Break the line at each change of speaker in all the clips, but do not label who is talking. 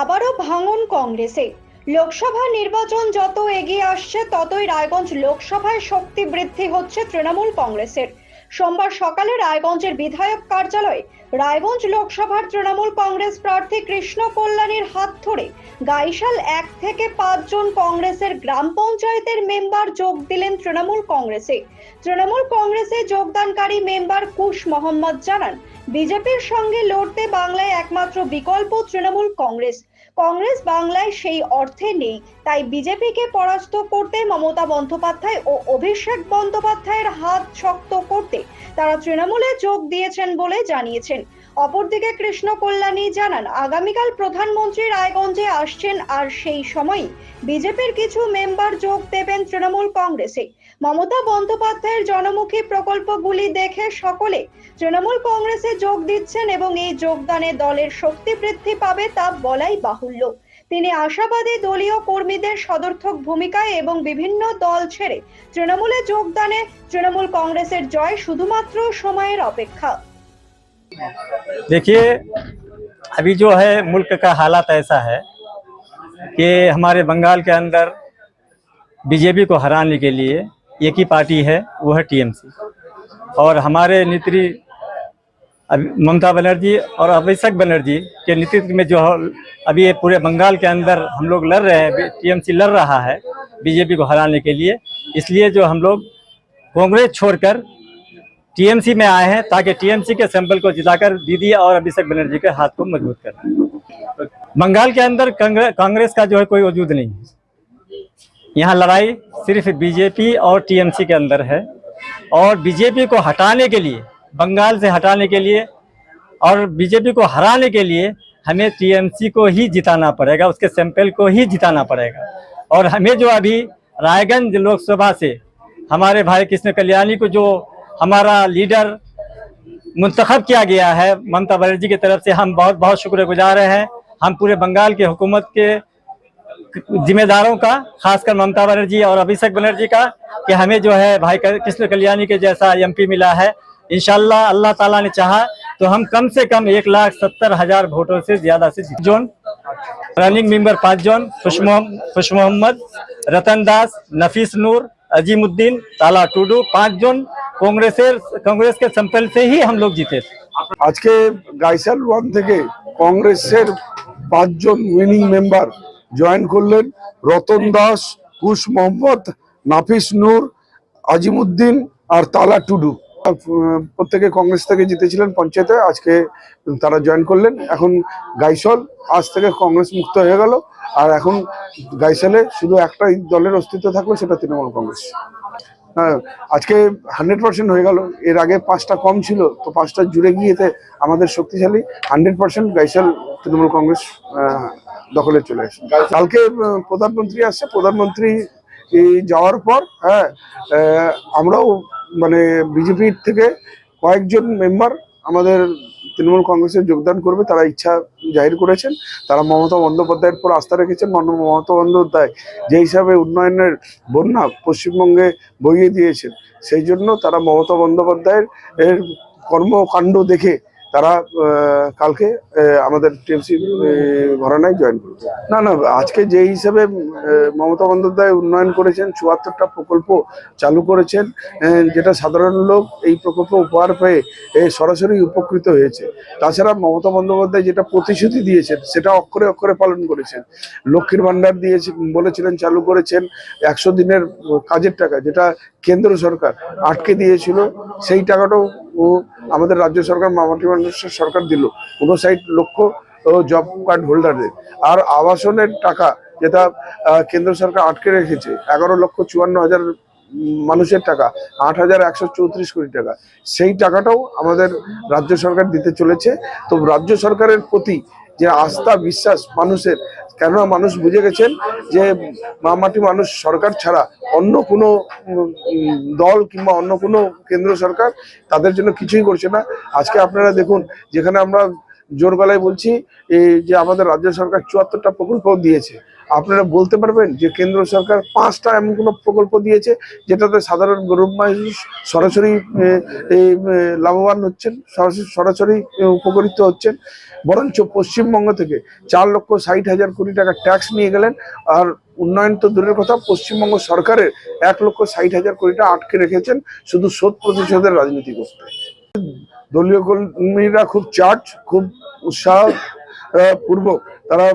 আবারও ভাঙন কংগ্রেসে। লোকসভা নির্বাচন যত এগিয়ে আসছে, ততই রায়গঞ্জ লোকসভায় শক্তি বৃদ্ধি হচ্ছে তৃণমূল কংগ্রেসের। সোমবার সকালে রায়গঞ্জের বিধায়ক কার্যালয়ে রায়গঞ্জ লোকসভার তৃণমূল কংগ্রেস প্রার্থী কৃষ্ণ কল্যাণীর হাত ধরে গাইশাল এক থেকে পাঁচজন কংগ্রেসের গ্রাম পঞ্চায়েতের মেম্বার যোগ দিলেন তৃণমূল কংগ্রেসে। তৃণমূল কংগ্রেসে যোগদানকারী মেম্বার কুশ মোহাম্মদ জানান, বিজেপির সঙ্গে লড়তে বাংলায় একমাত্র বিকল্প তৃণমূল কংগ্রেস। কংগ্রেস বাংলায় সেই অর্থে নেই। তাই বিজেপিকে পরাস্ত করতে মমতা বন্দ্যোপাধ্যায় ও অভিষেক বন্দ্যোপাধ্যায়ের হাত শক্ত করতে তারা তৃণমূলে যোগ দিয়েছেন বলে জানিয়েছেন। অপরদিকে কৃষ্ণ কল্যাণী জানান, আগামীকাল প্রধানমন্ত্রী রায়গঞ্জে আসছেন আর সেই সময়ই বিজেপির কিছু মেম্বার যোগ দেবেন তৃণমূল কংগ্রেসে। মমতা বন্দ্যোপাধ্যায়ের জনমুখী প্রকল্পগুলি দেখে সকলে তৃণমূল কংগ্রেসে যোগ দিচ্ছেন এবং এই যোগদানে দলের শক্তি বৃদ্ধি পাবে তা বলাই বাহুল্য তিনি আশাবাদী দলীয় কর্মীদের সদর্থক ভূমিকায় এবং বিভিন্ন দল ছেড়ে তৃণমূলে যোগদানে তৃণমূল কংগ্রেসের জয় শুধুমাত্র সময়ের অপেক্ষা
देखिए अभी जो है मुल्क का हालात ऐसा है कि हमारे बंगाल के अंदर बीजेपी को हराने के लिए एक ही पार्टी है, वो है टीएमसी। और हमारे नेत्री ममता बनर्जी और अभिषेक बनर्जी के नेतृत्व में जो अभी ये पूरे बंगाल के अंदर हम लोग लड़ रहे हैं, टीएमसी लड़ रहा है बीजेपी को हराने के लिए। इसलिए जो हम लोग कांग्रेस छोड़कर टीएमसी में आए हैं, ताकि टीएमसी के सैंपल को जिताकर दीदी और अभिषेक बनर्जी के हाथ को मज़बूत करें। बंगाल के अंदर कांग्रेस का जो है कोई वजूद नहीं है। यहाँ लड़ाई सिर्फ़ बीजेपी और टीएमसी के अंदर है। और बीजेपी को हटाने के लिए, बंगाल से हटाने के लिए और बीजेपी को हराने के लिए हमें टीएमसी को ही जिताना पड़ेगा, उसके सैंपल को ही जिताना पड़ेगा। और हमें जो अभी रायगंज लोकसभा से हमारे भाई कृष्ण कल्याणी को जो हमारा लीडर मुंतखब किया गया है, ममता बनर्जी की तरफ़ से हम बहुत बहुत शुक्रगुजार हैं। हम पूरे बंगाल की हुकूमत के जिम्मेदारों का खासकर ममता बनर्जी और अभिषेक बनर्जी का कि हमें जो है भाई कृष्ण कल्याणी के जैसा एमपी मिला है इंशाल्लाह अल्लाह ताला ने चाहा तो हम कम से कम एक लाख सत्तर हजार वोटों से ज्यादा से जीत- जोन रनिंग मेंबर पाँच जोन खुश मोहम्मद खुश मोहम्मद रतन दास नफीस नूर अजीमुद्दीन ताला टुडू पाँच जोन कांग्रेसेर कांग्रेस के सैंपल से ही हम लोग जीते थे
আজকে গাইসাল ওয়ান থেকে কংগ্রেসের পাঁচজন উইনিং মেম্বার জয়েন করলেন রতন দাস, কুশ মোহাম্মদ, নাফিস নূর, আজিমুদ্দিন আর তালা টুডু। প্রত্যেকে কংগ্রেস থেকে জিতেছিলেন পঞ্চায়েতে, আজকে তারা জয়েন করলেন। এখন গাইসল, আজ থেকে কংগ্রেস মুক্ত হয়ে গেল। আর এখন গাইসলে শুধু একটাই দলের অস্তিত্ব থাকল সেটা তৃণমূল কংগ্রেস। হ্যাঁ আজকে হান্ড্রেড পার্সেন্ট হয়ে গেল। এর আগে পাঁচটা কম ছিল, তো পাঁচটা জুড়ে গিয়েতে আমাদের শক্তিশালী। হান্ড্রেড পার্সেন্ট গাইসাল তৃণমূল কংগ্রেস দখলে চলে আসে। কালকে প্রধানমন্ত্রী আসছে। প্রধানমন্ত্রী যাওয়ার পর হ্যাঁ আমরাও মানে বিজেপির থেকে কয়েকজন মেম্বার আমাদের তৃণমূল কংগ্রেসে যোগদান করবে, তারা ইচ্ছা জাহির করেছেন। তারা মমতা বন্দ্যোপাধ্যায়ের পর আস্থা রেখেছেন। মমতা বন্দ্যোপাধ্যায় যে হিসাবে উন্নয়নের বন্যা পশ্চিমবঙ্গে বইয়ে দিয়েছেন, সেই জন্য তারা মমতা বন্দ্যোপাধ্যায়ের এর কর্মকাণ্ড দেখে তারা কালকে আমাদের টিএমসি ঘরানায় জয়েন করবে। না না, আজকে যে হিসাবে মমতা বন্দ্যোপাধ্যায় উন্নয়ন করেছেন, চুয়াত্তরটা প্রকল্প চালু করেছেন যেটা সাধারণ লোক এই প্রকল্প উপহার পেয়ে সরাসরি উপকৃত হয়েছে। তাছাড়া মমতা বন্দ্যোপাধ্যায় যেটা প্রতিশ্রুতি দিয়েছেন, সেটা অক্ষরে অক্ষরে পালন করেছেন। লক্ষ্মীর ভাণ্ডার দিয়েছে, বলেছিলেন চালু করেছেন একশো দিনের কাজের টাকা, যেটা কেন্দ্র সরকার আটকে দিয়েছিল, সেই টাকাটাও আমাদের রাজ্য সরকার মামাটি মানুষের সরকার দিল। উনষাট লক্ষ জব কার্ড হোল্ডারদের আর আবাসনের টাকা যেটা কেন্দ্র সরকার আটকে রেখেছে, এগারো লক্ষ চুয়ান্ন হাজার মানুষের টাকা, আট হাজার একশো চৌত্রিশ কোটি টাকা। সেই টাকাটাও আমাদের রাজ্য সরকার দিতে চলেছে। তো রাজ্য সরকারের প্রতি যে আস্থা, বিশ্বাস মানুষের কেননা মানুষ বুঝে গেছেন যে মামাটি মানুষ সরকার ছাড়া অন্য কোনো দল কিংবা অন্য কোনো কেন্দ্র সরকার তাদের জন্য কিছুই করছে না। আজকে আপনারা দেখুন, যেখানে আমরা জোর গলায় বলছি, এই যে আমাদের রাজ্য সরকার চুয়াত্তরটা প্রকল্প দিয়েছে। আপনারা বলতে পারবেন যে কেন্দ্র সরকার পাঁচটা এমন কোনো প্রকল্প দিয়েছে যেটাতে সাধারণ গরিব মানুষ সরাসরি লাভবান হচ্ছেন, সরাসরি সরাসরি উপকৃত হচ্ছেন। বরঞ্চ পশ্চিমবঙ্গ থেকে চার লক্ষ ষাট হাজার কোটি টাকা ট্যাক্স নিয়ে গেলেন। আর উন্নয়ন তো দূরের কথা, পশ্চিমবঙ্গ সরকারের এক লক্ষ ষাট হাজার কোটি টাকা আটকে রেখেছেন শুধু শোধ প্রতিশোধের রাজনীতি করতে। দলীয় কর্মীরা খুব চার্জ খুব উৎসাহ আহ, পূর্বক তারা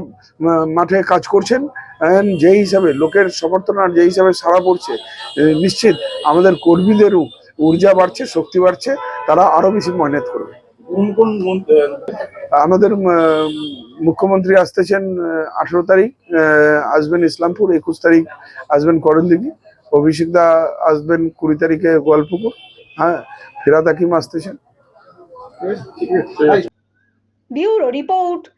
মাঠে কাজ করছেন। যে হিসাবে লোকের সমর্থন আর যে হিসাবে সারা পড়ছে নিশ্চিত আমাদের কর্মীদেরও ঊর্জা বাড়ছে শক্তি বাড়ছে। তারা আরও বেশি মেহনত করবে।
কোন কোন
আমাদের মুখ্যমন্ত্রী আসতেছেন আঠেরো তারিখ আসবেন ইসলামপুর একুশ তারিখ আসবেন করণদিঘি। অভিষেক দা আসবেন কুড়ি তারিখে গোয়ালপুকুর। হ্যাঁ ফেরাদ হাকিম আসতেছেন।
ঠিক
ব্যুরো রিপোর্ট